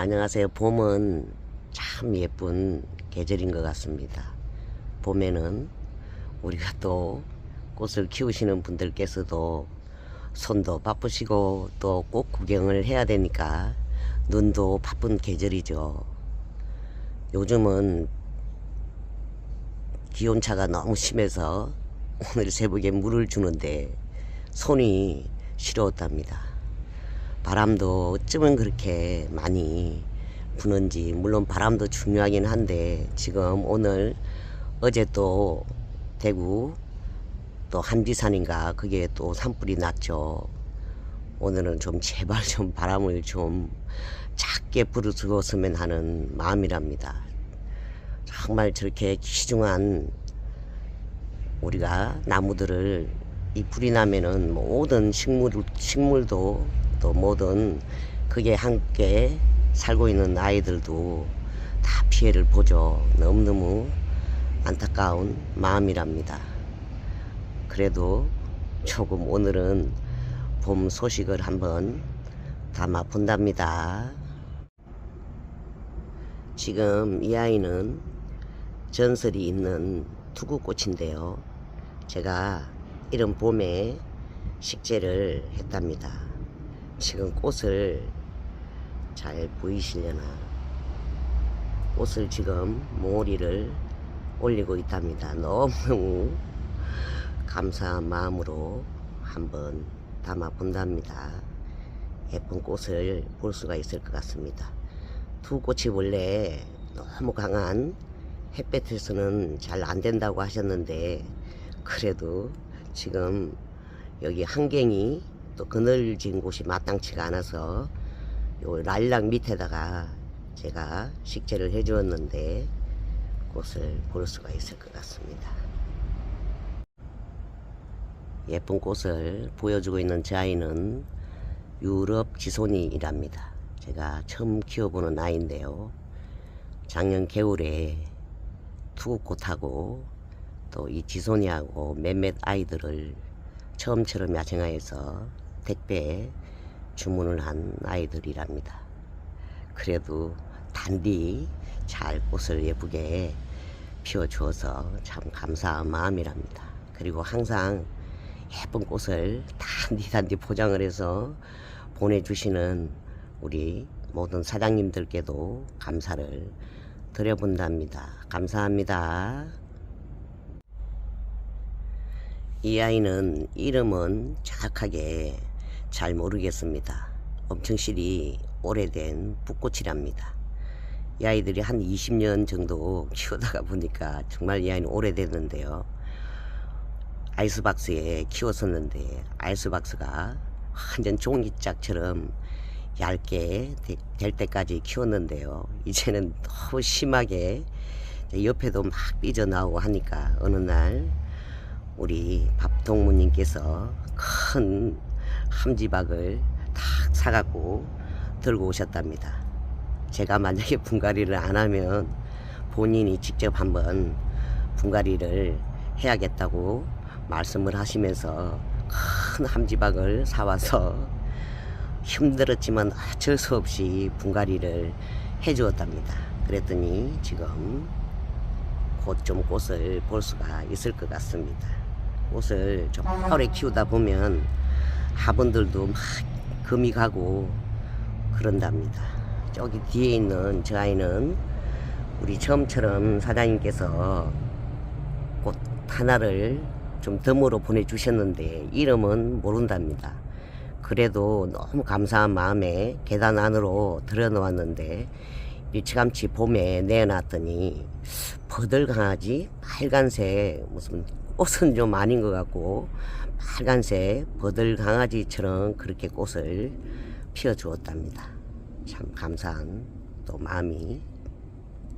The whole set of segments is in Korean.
안녕하세요. 봄은 참 예쁜 계절인 것 같습니다. 봄에는 우리가 또 꽃을 키우시는 분들께서도 손도 바쁘시고 또 꽃 구경을 해야 되니까 눈도 바쁜 계절이죠. 요즘은 기온차가 너무 심해서 오늘 새벽에 물을 주는데 손이 시려웠답니다. 바람도 어쩌면 그렇게 많이 부는지 물론 바람도 중요하긴 한데 지금 오늘 어제 또 대구 또 한지산인가 그게 또 산불이 났죠. 오늘은 좀 제발 좀 바람을 좀 작게 불어주었으면 하는 마음이랍니다. 정말 저렇게 귀중한 우리가 나무들을 이 불이 나면은 모든 식물 식물도 또 모든 그게 함께 살고 있는 아이들도 다 피해를 보죠. 너무너무 안타까운 마음이랍니다. 그래도 조금 오늘은 봄 소식을 한번 담아 본답니다. 지금 이 아이는 전설이 있는 투구꽃인데요. 제가 이런 봄에 식재를 했답니다. 지금 꽃을 잘 보이시려나? 꽃을 지금 몽우리를 올리고 있답니다. 너무 감사한 마음으로 한번 담아 본답니다. 예쁜 꽃을 볼 수가 있을 것 같습니다. 두 꽃이 원래 너무 강한 햇볕에서는 잘 안 된다고 하셨는데 그래도 지금 여기 한갱이 또 그늘진 곳이 마땅치가 않아서 요 랄락 밑에다가 제가 식재를 해 주었는데 꽃을 볼 수가 있을 것 같습니다. 예쁜 꽃을 보여주고 있는 제 아이는 유럽 지손이랍니다. 제가 처음 키워보는 아이인데요. 작년 겨울에 투구꽃하고 또 이 지손이하고 몇몇 아이들을 처음처럼 야생화해서 택배 주문을 한 아이들이랍니다. 그래도 단디 잘 꽃을 예쁘게 피워주어서 참 감사한 마음이랍니다. 그리고 항상 예쁜 꽃을 단디 단디 포장을 해서 보내주시는 우리 모든 사장님들께도 감사를 드려본답니다. 감사합니다. 이 아이는 이름은 정확하게 잘 모르겠습니다. 엄청 실이 오래된 붓꽃이랍니다. 이 아이들이 한 20년 정도 키우다가 보니까 정말 이 아이는 오래됐는데요. 아이스박스에 키웠었는데 아이스박스가 완전 종이짝처럼 얇게 되- 될 때까지 키웠는데요. 이제는 너무 심하게 옆에도 막 삐져나오고 하니까 어느 날 우리 밥동무님께서 큰 함지박을 탁 사갖고 들고 오셨답니다. 제가 만약에 분갈이를 안 하면 본인이 직접 한번 분갈이를 해야겠다고 말씀을 하시면서 큰 함지박을 사와서 힘들었지만 어쩔 수 없이 분갈이를 해주었답니다. 그랬더니 지금 곧 좀 꽃을 볼 수가 있을 것 같습니다. 꽃을 좀 오래 키우다 보면 화분들도 막 금이 가고 그런답니다. 저기 뒤에 있는 저 아이는 우리 처음처럼 사장님께서 꽃 하나를 좀 덤으로 보내주셨는데 이름은 모른답니다. 그래도 너무 감사한 마음에 계단 안으로 들여놓았는데 일찌감치 봄에 내어놨더니 버들 강아지 빨간색 무슨 꽃은 좀 아닌 것 같고 빨간색 버들 강아지처럼 그렇게 꽃을 피워 주었답니다. 참 감사한 또 마음이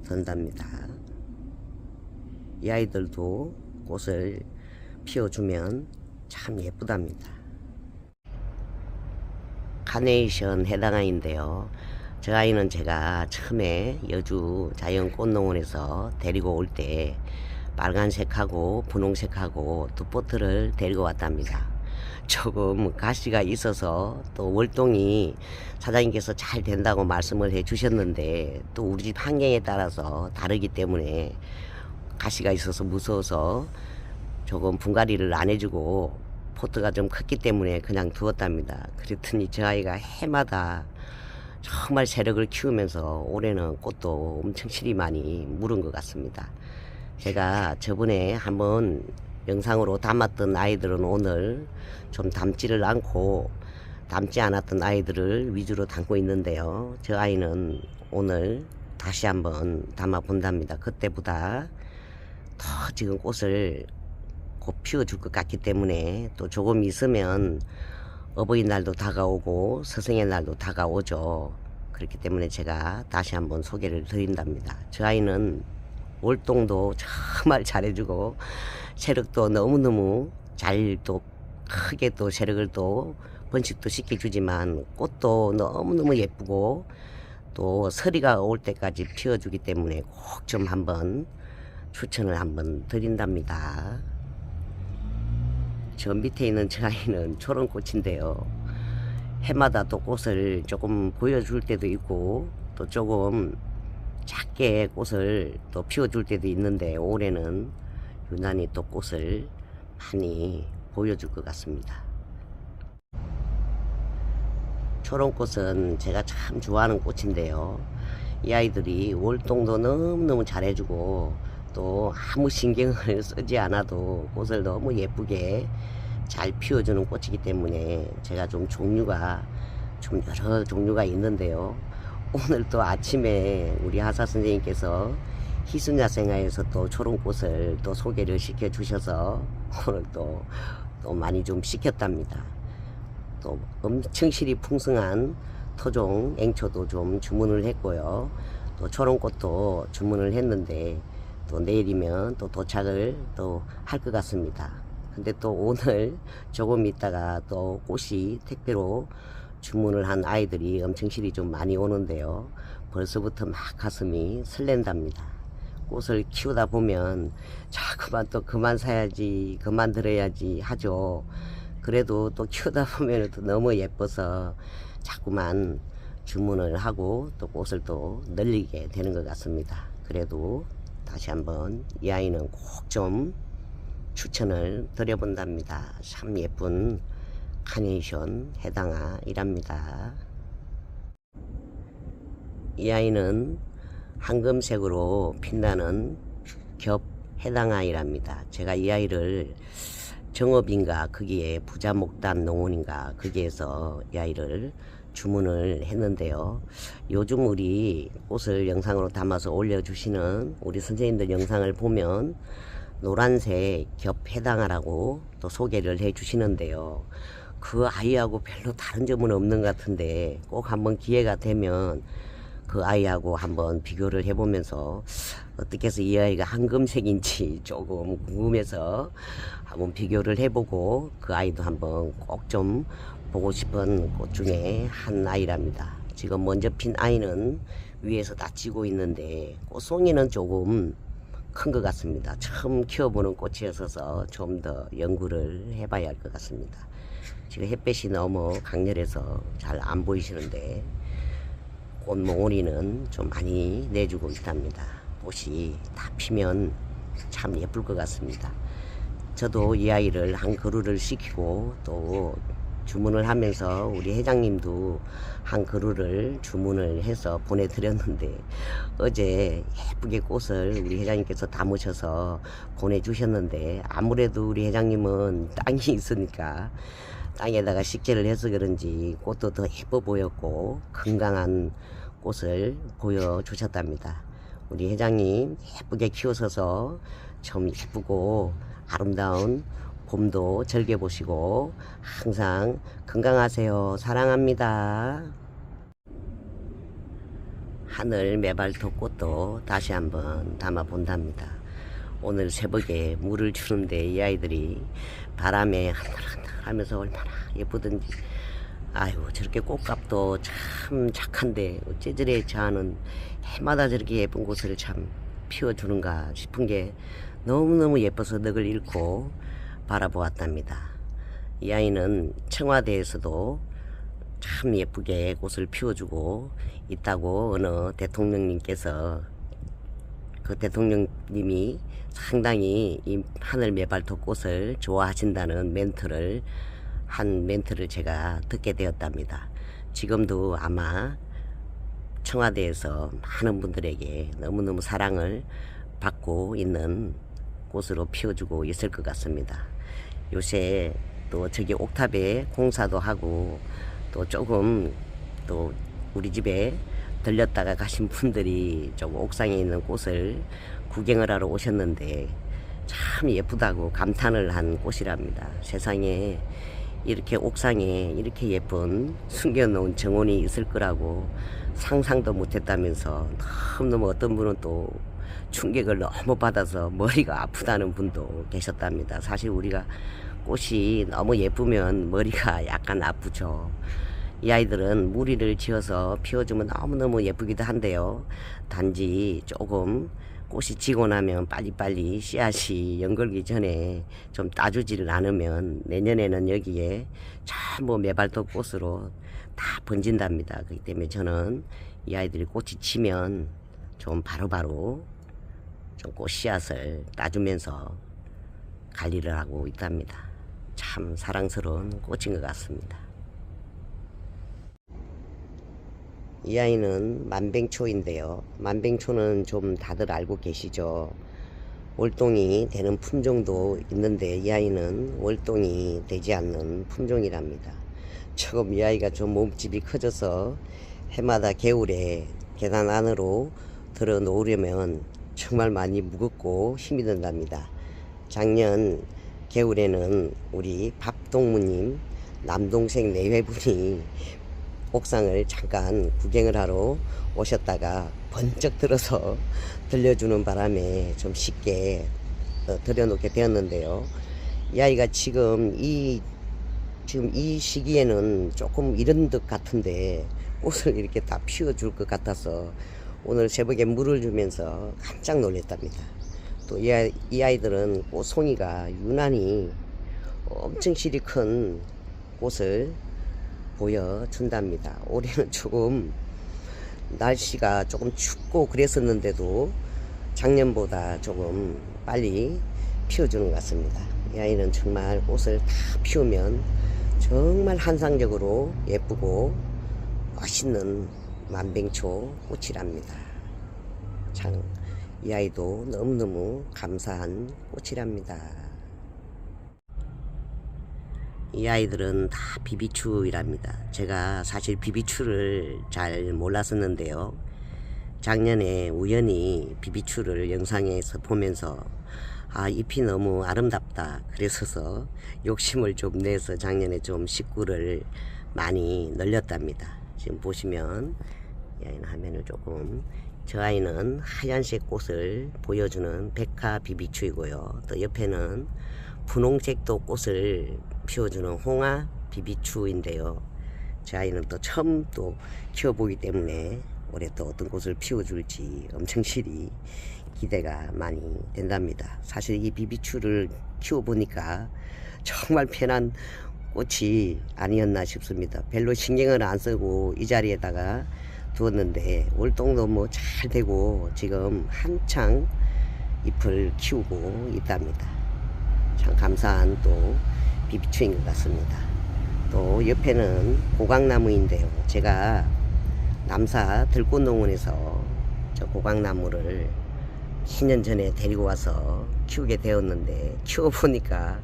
든답니다. 이 아이들도 꽃을 피워주면 참 예쁘답니다. 카네이션 해당 아이인데요. 저 아이는 제가 처음에 여주 자연꽃농원에서 데리고 올때 빨간색하고 분홍색하고 두 포트를 데리고 왔답니다. 조금 가시가 있어서 또 월동이 사장님께서 잘 된다고 말씀을 해 주셨는데 또 우리 집 환경에 따라서 다르기 때문에 가시가 있어서 무서워서 조금 분갈이를 안 해주고 포트가 좀 컸기 때문에 그냥 두었답니다. 그랬더니 저 아이가 해마다 정말 세력을 키우면서 올해는 꽃도 엄청 실이 많이 물은 것 같습니다. 제가 저번에 한번 영상으로 담았던 아이들은 오늘 좀 담지를 않고 담지 않았던 아이들을 위주로 담고 있는데요. 저 아이는 오늘 다시 한번 담아 본답니다. 그때보다 더 지금 꽃을 곧 피워줄 것 같기 때문에 또 조금 있으면 어버이날도 다가오고 스승의 날도 다가오죠. 그렇기 때문에 제가 다시 한번 소개를 드린답니다. 저 아이는 월동도 정말 잘해주고 세력도 너무너무 잘 또 크게 또 세력을 또 번식도 시켜주지만 꽃도 너무너무 예쁘고 또 서리가 올 때까지 피워주기 때문에 꼭 좀 한번 추천을 한번 드린답니다. 저 밑에 있는 저 아이는 초롱꽃인데요. 해마다 또 꽃을 조금 보여줄 때도 있고 또 조금 작게 꽃을 또 피워줄 때도 있는데 올해는 유난히 또 꽃을 많이 보여줄 것 같습니다. 초롱꽃은 제가 참 좋아하는 꽃인데요. 이 아이들이 월동도 너무너무 잘해주고 또 아무 신경을 쓰지 않아도 꽃을 너무 예쁘게 잘 피워주는 꽃이기 때문에 제가 좀 종류가 좀 여러 종류가 있는데요. 오늘 또 아침에 우리 하사 선생님께서 희순야생화에서 또 초롱꽃을 또 소개를 시켜 주셔서 오늘 또, 또 많이 좀 시켰답니다. 또 엄청 실이 풍성한 토종 앵초도 좀 주문을 했고요. 또 초롱꽃도 주문을 했는데 또 내일이면 또 도착을 또 할 것 같습니다. 근데 또 오늘 조금 있다가 또 꽃이 택배로 주문을 한 아이들이 엄청 실이 좀 많이 오는데요. 벌써부터 막 가슴이 설렌답니다. 꽃을 키우다 보면 자꾸만 또 그만 사야지, 그만 들어야지 하죠. 그래도 또 키우다 보면 또 너무 예뻐서 자꾸만 주문을 하고 또 꽃을 또 늘리게 되는 것 같습니다. 그래도 다시 한번 이 아이는 꼭 좀 추천을 드려본답니다. 참 예쁜 카네이션 해당아이랍니다. 이 아이는 황금색으로 빛나는 겹 해당아이랍니다. 제가 이 아이를 정업인가 거기에 부자 목단 농원인가 거기에서 이 아이를 주문을 했는데요. 요즘 우리 꽃을 영상으로 담아서 올려주시는 우리 선생님들 영상을 보면 노란색 겹 해당하라고 또 소개를 해 주시는데요. 그 아이하고 별로 다른 점은 없는 것 같은데 꼭 한번 기회가 되면 그 아이하고 한번 비교를 해보면서 어떻게 해서 이 아이가 황금색인지 조금 궁금해서 한번 비교를 해보고 그 아이도 한번 꼭 좀 보고 싶은 꽃 중에 한 아이랍니다. 지금 먼저 핀 아이는 위에서 다 지고 있는데 꽃송이는 조금 큰 것 같습니다. 처음 키워보는 꽃이어서 좀 더 연구를 해봐야 할 것 같습니다. 지금 햇볕이 너무 강렬해서 잘 안 보이시는데 꽃몽오리는 좀 많이 내주고 있답니다. 꽃이 다 피면 참 예쁠 것 같습니다. 저도 이 아이를 한 그루를 시키고 또 주문을 하면서 우리 회장님도 한 그루를 주문을 해서 보내드렸는데 어제 예쁘게 꽃을 우리 회장님께서 담으셔서 보내주셨는데 아무래도 우리 회장님은 땅이 있으니까 땅에다가 식재를 해서 그런지 꽃도 더 예뻐 보였고 건강한 꽃을 보여주셨답니다. 우리 회장님 예쁘게 키우셔서 참 예쁘고 아름다운 봄도 즐겨보시고 항상 건강하세요. 사랑합니다. 하늘 메발토 꽃도 다시 한번 담아 본답니다. 오늘 새벽에 물을 주는데 이 아이들이 바람에 한들한들 하면서 얼마나 예쁘든지 아이고 저렇게 꽃값도 참 착한데 어째 저래 저는 해마다 저렇게 예쁜 꽃을 참 피워주는가 싶은 게 너무너무 예뻐서 넋을 잃고 바라보았답니다. 이 아이는 청와대에서도 참 예쁘게 꽃을 피워주고 있다고 어느 대통령님께서 그 대통령님이 상당히 이 하늘 매발톱 꽃을 좋아하신다는 멘트를 한 멘트를 제가 듣게 되었답니다. 지금도 아마 청와대에서 많은 분들에게 너무너무 사랑을 받고 있는 꽃으로 피워주고 있을 것 같습니다. 요새 또 저기 옥탑에 공사도 하고 또 조금 또 우리 집에 들렸다가 가신 분들이 좀 옥상에 있는 꽃을 구경을 하러 오셨는데 참 예쁘다고 감탄을 한 꽃이랍니다. 세상에 이렇게 옥상에 이렇게 예쁜 숨겨놓은 정원이 있을 거라고 상상도 못했다면서 너무너무 어떤 분은 또 충격을 너무 받아서 머리가 아프다는 분도 계셨답니다. 사실 우리가 꽃이 너무 예쁘면 머리가 약간 아프죠. 이 아이들은 무리를 지어서 피워주면 너무너무 예쁘기도 한데요. 단지 조금 꽃이 지고 나면 빨리빨리 씨앗이 연걸기 전에 좀 따주지를 않으면 내년에는 여기에 전부 매발톱 꽃으로 다 번진답니다. 그렇기 때문에 저는 이 아이들이 꽃이 지면 좀 바로바로 좀 꽃 씨앗을 따주면서 관리를 하고 있답니다. 참 사랑스러운 꽃인 것 같습니다. 이 아이는 만뱅초인데요. 만뱅초는 좀 다들 알고 계시죠? 월동이 되는 품종도 있는데 이 아이는 월동이 되지 않는 품종이랍니다. 조금 이 아이가 좀 몸집이 커져서 해마다 겨울에 계단 안으로 들어 놓으려면 정말 많이 무겁고 힘이 든답니다. 작년 겨울에는 우리 밥동무님 남동생 내외분이 옥상을 잠깐 구경을 하러 오셨다가 번쩍 들어서 들려주는 바람에 좀 쉽게 어, 들여놓게 되었는데요. 이 아이가 지금 이 지금 이 시기에는 조금 이런 듯 같은데 꽃을 이렇게 다 피워줄 것 같아서 오늘 새벽에 물을 주면서 깜짝 놀랐답니다. 또 이 아이, 이 아이들은 꽃송이가 유난히 엄청 실이 큰 꽃을 보여준답니다. 올해는 조금 날씨가 조금 춥고 그랬었는데도 작년보다 조금 빨리 피워주는 것 같습니다. 이 아이는 정말 꽃을 다 피우면 정말 환상적으로 예쁘고 멋있는 만뱅초 꽃이랍니다. 참, 이 아이도 너무너무 감사한 꽃이랍니다. 이 아이들은 다 비비추이랍니다. 제가 사실 비비추를 잘 몰랐었는데요. 작년에 우연히 비비추를 영상에서 보면서 아 잎이 너무 아름답다 그랬어서 욕심을 좀 내서 작년에 좀 식구를 많이 늘렸답니다. 지금 보시면 이 아이는 화면을 조금 저 아이는 하얀색 꽃을 보여주는 백화 비비추이고요. 또 옆에는 분홍색도 꽃을 피워주는 홍화 비비추인데요. 제 아이는 또 처음 또 키워보기 때문에 올해 또 어떤 꽃을 피워줄지 엄청 실이 기대가 많이 된답니다. 사실 이 비비추를 키워보니까 정말 편한 꽃이 아니었나 싶습니다. 별로 신경을 안 쓰고 이 자리에다가 두었는데 월동도 뭐 잘 되고 지금 한창 잎을 키우고 있답니다. 참 감사한 또 비비추인 것 같습니다. 또 옆에는 고강나무인데요. 제가 남사 들꽃농원에서 저 고강나무를 10년 전에 데리고 와서 키우게 되었는데 키워보니까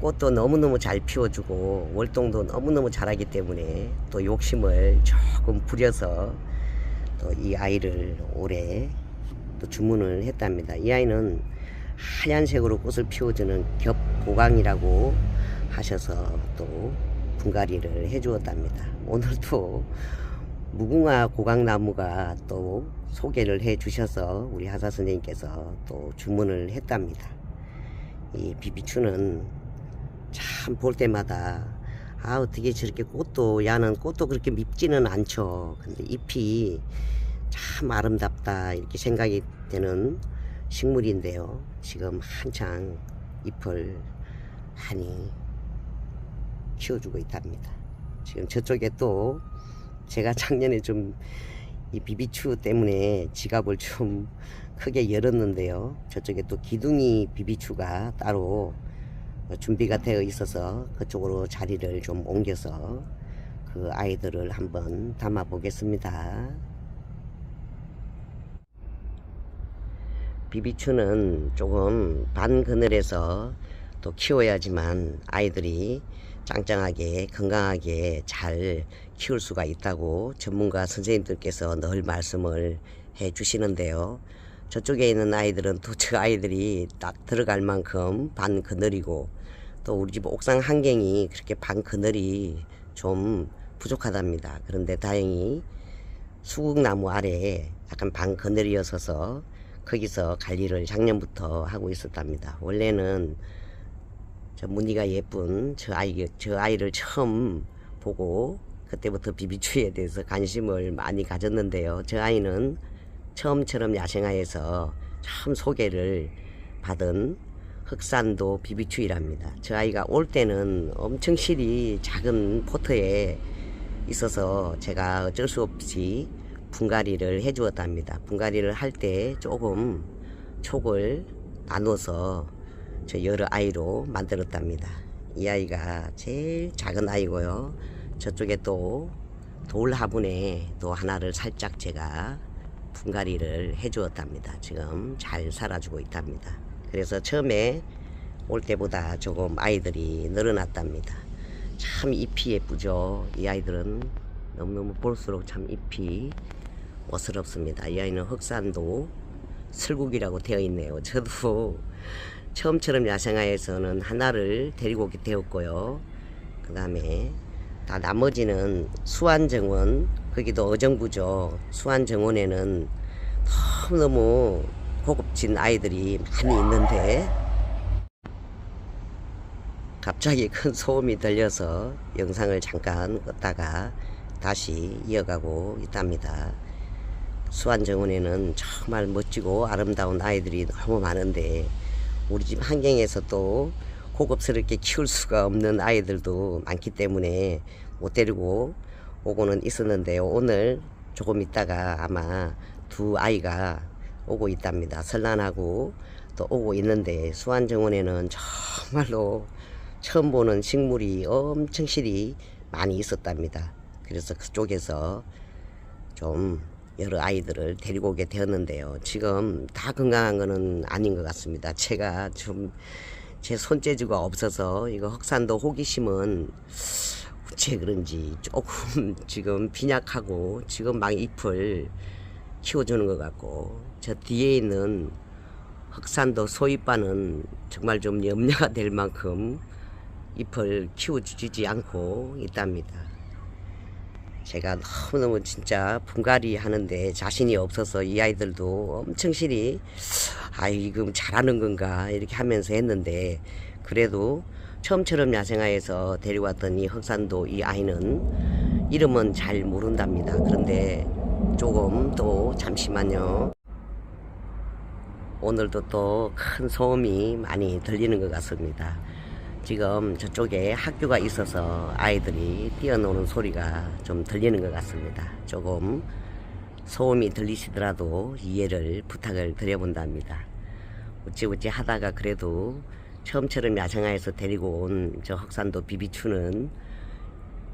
꽃도 너무너무 잘 피워주고 월동도 너무너무 잘하기 때문에 또 욕심을 조금 부려서 또 이 아이를 올해 또 주문을 했답니다. 이 아이는 하얀색으로 꽃을 피워주는 겹고강이라고 하셔서 또 분갈이를 해주었답니다. 오늘도 무궁화 고강나무가 또 소개를 해 주셔서 우리 하사 선생님께서 또 주문을 했답니다. 이 비비추는 참 볼 때마다 아 어떻게 저렇게 꽃도 야는 꽃도 그렇게 밉지는 않죠. 근데 잎이 참 아름답다 이렇게 생각이 되는 식물인데요. 지금 한창 잎을 많이 키워주고 있답니다. 지금 저쪽에 또 제가 작년에 좀 이 비비추 때문에 지갑을 좀 크게 열었는데요. 저쪽에 또 기둥이 비비추가 따로 준비가 되어 있어서 그쪽으로 자리를 좀 옮겨서 그 아이들을 한번 담아 보겠습니다. 비비추는 조금 반 그늘에서 또 키워야지만 아이들이 짱짱하게 건강하게 잘 키울 수가 있다고 전문가 선생님들께서 늘 말씀을 해 주시는데요. 저쪽에 있는 아이들은 또저 아이들이 딱 들어갈 만큼 반 그늘이고 또 우리 집 옥상 환경이 그렇게 반 그늘이 좀 부족하답니다. 그런데 다행히 수국나무 아래에 약간 반 그늘이었어서 거기서 관리를 작년부터 하고 있었답니다. 원래는 저 무늬가 예쁜 저 아이 저 아이를 처음 보고 그때부터 비비추에 대해서 관심을 많이 가졌는데요. 저 아이는 처음처럼 야생화에서 처음 소개를 받은 흑산도 비비추이랍니다. 저 아이가 올 때는 엄청 실이 작은 포트에 있어서 제가 어쩔 수 없이 분갈이를 해 주었답니다. 분갈이를 할 때 조금 촉을 나눠서 저 여러 아이로 만들었답니다. 이 아이가 제일 작은 아이고요. 저쪽에 또 돌 화분에 또 하나를 살짝 제가 분갈이를 해 주었답니다. 지금 잘 살아주고 있답니다. 그래서 처음에 올 때보다 조금 아이들이 늘어났답니다. 참 잎이 예쁘죠. 이 아이들은 너무너무 볼수록 참 잎이 멋스럽습니다. 이 아이는 흑산도 슬국이라고 되어 있네요. 저도 처음처럼 야생화에서는 하나를 데리고 오게 되었고요. 그 다음에 다 나머지는 수안정원 거기도 어정부죠. 수안정원에는 너무너무 고급진 아이들이 많이 있는데 갑자기 큰 소음이 들려서 영상을 잠깐 껐다가 다시 이어가고 있답니다. 수안정원에는 정말 멋지고 아름다운 아이들이 너무 많은데 우리 집 환경에서 또 고급스럽게 키울 수가 없는 아이들도 많기 때문에 못 데리고 오고는 있었는데요. 오늘 조금 있다가 아마 두 아이가 오고 있답니다. 설란하고 또 오고 있는데 수안정원에는 정말로 처음 보는 식물이 엄청 실이 많이 있었답니다. 그래서 그쪽에서 좀 여러 아이들을 데리고 오게 되었는데요. 지금 다 건강한 거는 아닌 것 같습니다. 제가 좀 제 손재주가 없어서 이거 흑산도 호기심은 어째 그런지 조금 지금 빈약하고 지금 막 잎을 키워주는 것 같고 저 뒤에 있는 흑산도 소잎바는 정말 좀 염려가 될 만큼 잎을 키워주지 않고 있답니다. 제가 너무너무 진짜 분갈이 하는데 자신이 없어서 이 아이들도 엄청 실이 아이 금 잘하는 건가 이렇게 하면서 했는데 그래도 처음처럼 야생화에서 데려왔던 이 흑산도 이 아이는 이름은 잘 모른답니다. 그런데 조금 또 잠시만요. 오늘도 또 큰 소음이 많이 들리는 것 같습니다. 지금 저쪽에 학교가 있어서 아이들이 뛰어노는 소리가 좀 들리는 것 같습니다. 조금 소음이 들리시더라도 이해를 부탁을 드려본답니다. 어찌어찌 하다가 그래도 처음처럼 야생화에서 데리고 온 저 흑산도 비비추는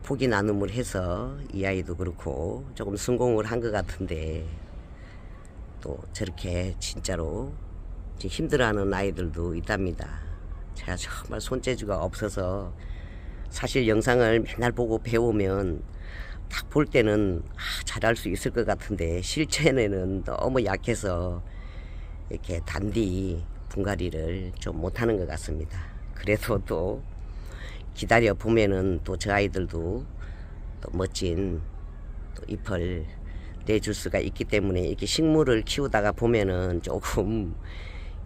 포기 나눔을 해서 이 아이도 그렇고 조금 성공을 한 것 같은데 또 저렇게 진짜로 힘들어하는 아이들도 있답니다. 제가 정말 손재주가 없어서 사실 영상을 맨날 보고 배우면 딱 볼 때는 아, 잘할 수 있을 것 같은데 실전에는 너무 약해서 이렇게 단디 분갈이를 좀 못하는 것 같습니다. 그래도 또 기다려 보면은 또 저 아이들도 또 멋진 또 잎을 내줄 수가 있기 때문에 이렇게 식물을 키우다가 보면은 조금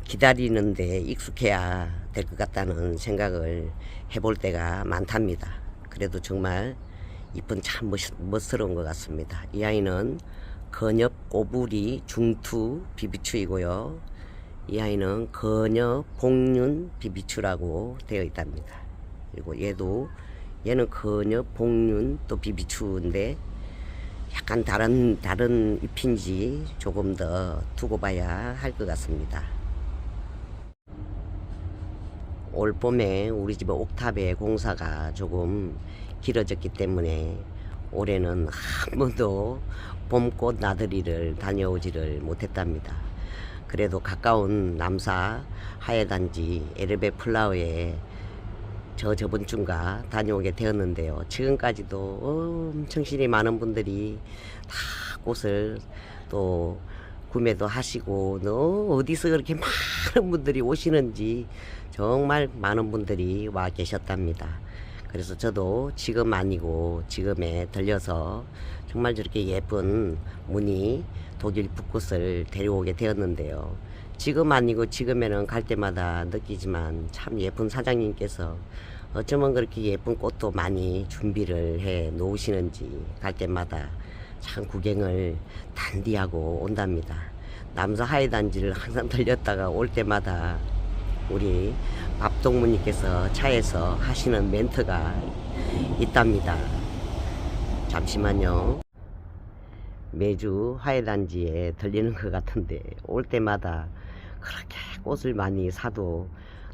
기다리는데 익숙해야 될 것 같다는 생각을 해볼 때가 많답니다. 그래도 정말 잎은 참 멋, 멋스러운 것 같습니다. 이 아이는 건엽 꼬부리 중투 비비추이고요. 이 아이는 건엽 복륜 비비추라고 되어 있답니다. 그리고 얘도 얘는 그녀 복륜 또 비비추인데 약간 다른 다른 잎인지 조금 더 두고 봐야 할 것 같습니다. 올 봄에 우리 집 옥탑의 공사가 조금 길어졌기 때문에 올해는 한 번도 봄꽃 나들이를 다녀오지를 못했답니다. 그래도 가까운 남사 하회단지 에르베 플라워에 저 저번 주인가 다녀오게 되었는데요. 지금까지도 엄청 신이 많은 분들이 다 꽃을 또 구매도 하시고 너 어디서 그렇게 많은 분들이 오시는지 정말 많은 분들이 와 계셨답니다. 그래서 저도 지금 아니고 지금에 들려서 정말 저렇게 예쁜 무늬 독일 붓꽃을 데려오게 되었는데요. 지금 아니고 지금에는 갈 때마다 느끼지만 참 예쁜 사장님께서 어쩌면 그렇게 예쁜 꽃도 많이 준비를 해 놓으시는지 갈 때마다 참 구경을 단디하고 온답니다. 남사 하이단지를 항상 들렸다가 올 때마다 우리 밥동무님께서 차에서 하시는 멘트가 있답니다. 잠시만요. 매주 화해단지에 들리는 것 같은데 올 때마다 그렇게 꽃을 많이 사도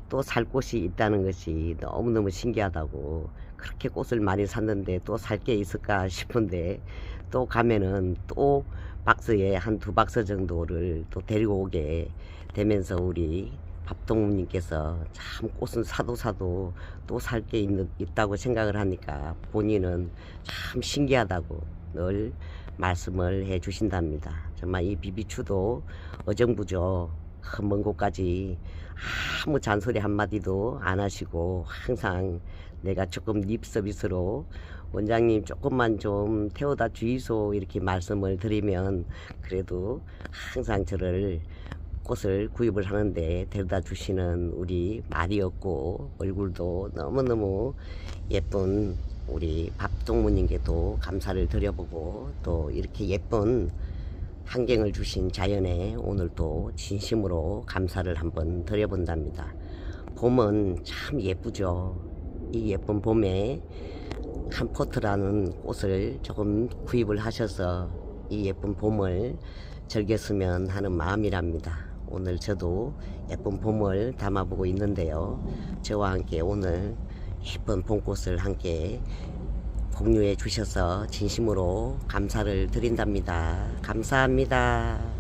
또 살 곳이 있다는 것이 너무너무 신기하다고 그렇게 꽃을 많이 샀는데 또 살 게 있을까 싶은데 또 가면은 또 박스에 한 두 박스 정도를 또 데리고 오게 되면서 우리 밥동무님께서 참 꽃은 사도 사도 또 살 게 있다고 생각을 하니까 본인은 참 신기하다고 늘 말씀을 해 주신답니다. 정말 이 비비추도 어정부죠. 먼 곳까지 아무 잔소리 한마디도 안 하시고 항상 내가 조금 립 서비스로 원장님 조금만 좀 태워다 주이소 이렇게 말씀을 드리면 그래도 항상 저를 꽃을 구입을 하는데 데려다 주시는 우리 말이었고 얼굴도 너무너무 예쁜 우리 밥동무님께도 감사를 드려보고 또 이렇게 예쁜 환경을 주신 자연에 오늘 또 진심으로 감사를 한번 드려본답니다. 봄은 참 예쁘죠. 이 예쁜 봄에 한 포트라는 꽃을 조금 구입을 하셔서 이 예쁜 봄을 즐겼으면 하는 마음이랍니다. 오늘 저도 예쁜 봄을 담아보고 있는데요. 저와 함께 오늘 예쁜 봄꽃을 함께 공유해 주셔서 진심으로 감사를 드린답니다. 감사합니다.